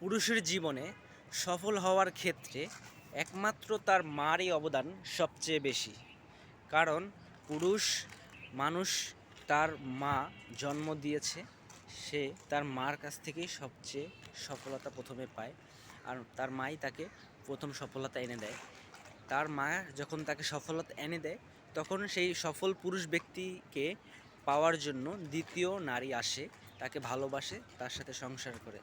পুরুষের জীবনে সফল হওয়ার ক্ষেত্রে একমাত্র তার মারই অবদান সবচেয়ে বেশি। কারণ পুরুষ, মানুষ তার মা জন্ম দিয়েছে, সে তার মার কাছ থেকেই সবচেয়ে সফলতা প্রথমে পায় আর তার মাই তাকে প্রথম সফলতা এনে দেয়। তার মা যখন তাকে সফলতা এনে দেয়, তখন সেই সফল পুরুষ ব্যক্তিকে পাওয়ার জন্য দ্বিতীয় নারী আসে, তাকে ভালোবাসে, তার সাথে সংসার করে।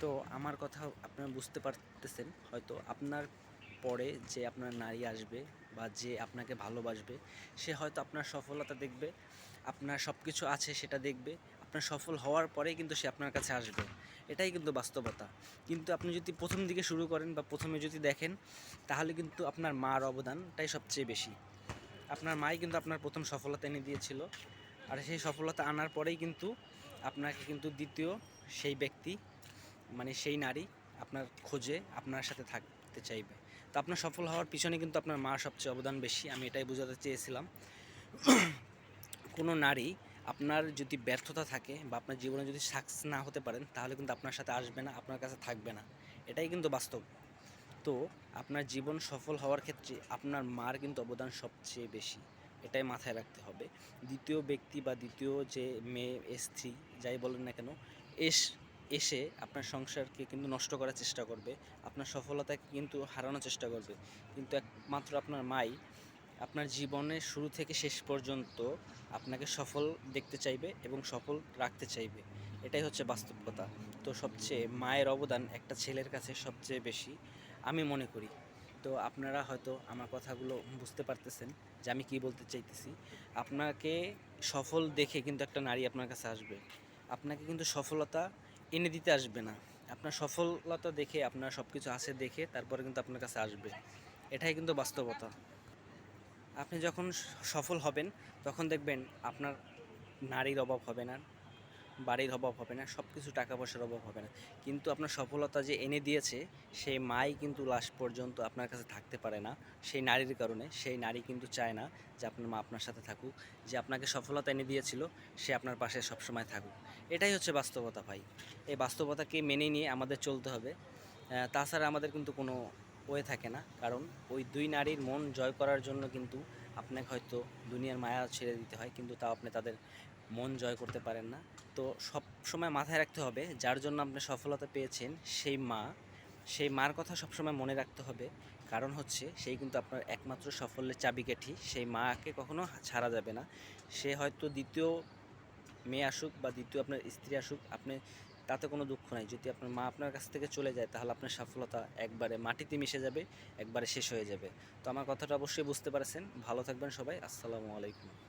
তো আমার কথা আপনারা বুঝতে পারতেছেন। হয়তো আপনার পরে যে আপনার নারী আসবে বা যে আপনাকে ভালোবাসবে, সে হয়তো আপনার সফলতা দেখবে, আপনার সব কিছু আছে সেটা দেখবে, আপনার সফল হওয়ার পরেই কিন্তু সে আপনার কাছে আসবে। এটাই কিন্তু বাস্তবতা। কিন্তু আপনি যদি প্রথম দিকে শুরু করেন বা প্রথমে যদি দেখেন, তাহলে কিন্তু আপনার মার অবদানটাই সবচেয়ে বেশি। আপনার মাই কিন্তু আপনার প্রথম সফলতা এনে দিয়েছিল। আর সেই সফলতা আনার পরেই কিন্তু আপনাকে কিন্তু দ্বিতীয় সেই ব্যক্তি মানে সেই নারী আপনার খোঁজে আপনার সাথে থাকতে চাইবে। তো আপনার সফল হওয়ার পিছনে কিন্তু আপনার মা সবচেয়ে অবদান বেশি, আমি এটাই বোঝাতে চেয়েছিলাম। কোনো নারী আপনার যদি ব্যর্থতা থাকে বা আপনার জীবনে যদি সাকসেস না হতে পারেন, তাহলে কিন্তু আপনার সাথে আসবে না, আপনার কাছে থাকবে না। এটাই কিন্তু বাস্তব। তো আপনার জীবন সফল হওয়ার ক্ষেত্রে আপনার মার কিন্তু অবদান সবচেয়ে বেশি, এটাই মাথায় রাখতে হবে। দ্বিতীয় ব্যক্তি বা দ্বিতীয় যে মেয়ে, স্ত্রী, যাই বলেন না কেন, এস এসে আপনার সংসারকে কিন্তু নষ্ট করার চেষ্টা করবে, আপনার সফলতাকে কিন্তু হারানোর চেষ্টা করবে। কিন্তু একমাত্র আপনার মাই আপনার জীবনের শুরু থেকে শেষ পর্যন্ত আপনাকে সফল দেখতে চাইবে এবং সফল রাখতে চাইবে। এটাই হচ্ছে বাস্তবতা। তো সবচেয়ে মায়ের অবদান একটা ছেলের কাছে সবচেয়ে বেশি, আমি মনে করি। তো আপনারা হয়তো আমার কথাগুলো বুঝতে পারতেছেন যে আমি কি বলতে চাইতেছি। আপনাকে সফল দেখে কিন্তু একটা নারী আপনার কাছে আসবে। আপনাকে কিন্তু সফলতা এনে দিতে আসবে না। আপনার সফলতা দেখে, আপনার সব কিছু আছে দেখে তারপরে কিন্তু আপনার কাছে আসবে। এটাই কিন্তু বাস্তবতা। আপনি যখন সফল হবেন, তখন দেখবেন আপনার নারীর অভাব হবে না। বাড়ির অভাব হবে না সব কিছু টাকা পয়সার অভাব হবে না। কিন্তু আপনার সফলতা যে এনে দিয়েছে, সেই মাই কিন্তু লাস্ট পর্যন্ত আপনার কাছে থাকতে পারে না। সেই নারীর কারণে, সেই নারী কিন্তু চায় না যে আপনার মা আপনার সাথে থাকুক, যে আপনাকে সফলতা এনে দিয়েছিল, সে আপনার পাশে সবসময় থাকুক। এটাই হচ্ছে বাস্তবতা ভাই। এই বাস্তবতাকে মেনে নিয়ে আমাদের চলতে হবে। তাছাড়া আমাদের কিন্তু কোনো ওয়ে থাকে না। কারণ ওই দুই নারীর মন জয় করার জন্য কিন্তু আপনাকে হয়তো দুনিয়ার মায়া ছেড়ে দিতে হয়, কিন্তু তাও আপনি তাদের মন জয় করতে পারেন না। তো সব সময় মাথায় রাখতে হবে, যার জন্য আপনি সফলতা পেয়েছেন, সেই মা। সেই মার কথা সবসময় মনে রাখতে হবে। কারণ হচ্ছে, সেই কিন্তু আপনার একমাত্র সাফল্যের চাবিকাঠি। সেই মাকে কখনো ছাড়া যাবে না। সে হয়তো দ্বিতীয় মেয়ে আসুক বা দ্বিতীয় আপনার স্ত্রী আসুক, আপনি তাতে কোনো দুঃখ নাই। যদি আপনার মা আপনার কাছ থেকে চলে যায়, তাহলে আপনার সফলতা একবারে মাটিতে মিশে যাবে, একবারে শেষ হয়ে যাবে। তো আমার কথাটা অবশ্যই বুঝতে পারছেন। ভালো থাকবেন সবাই। আসসালামু আলাইকুম।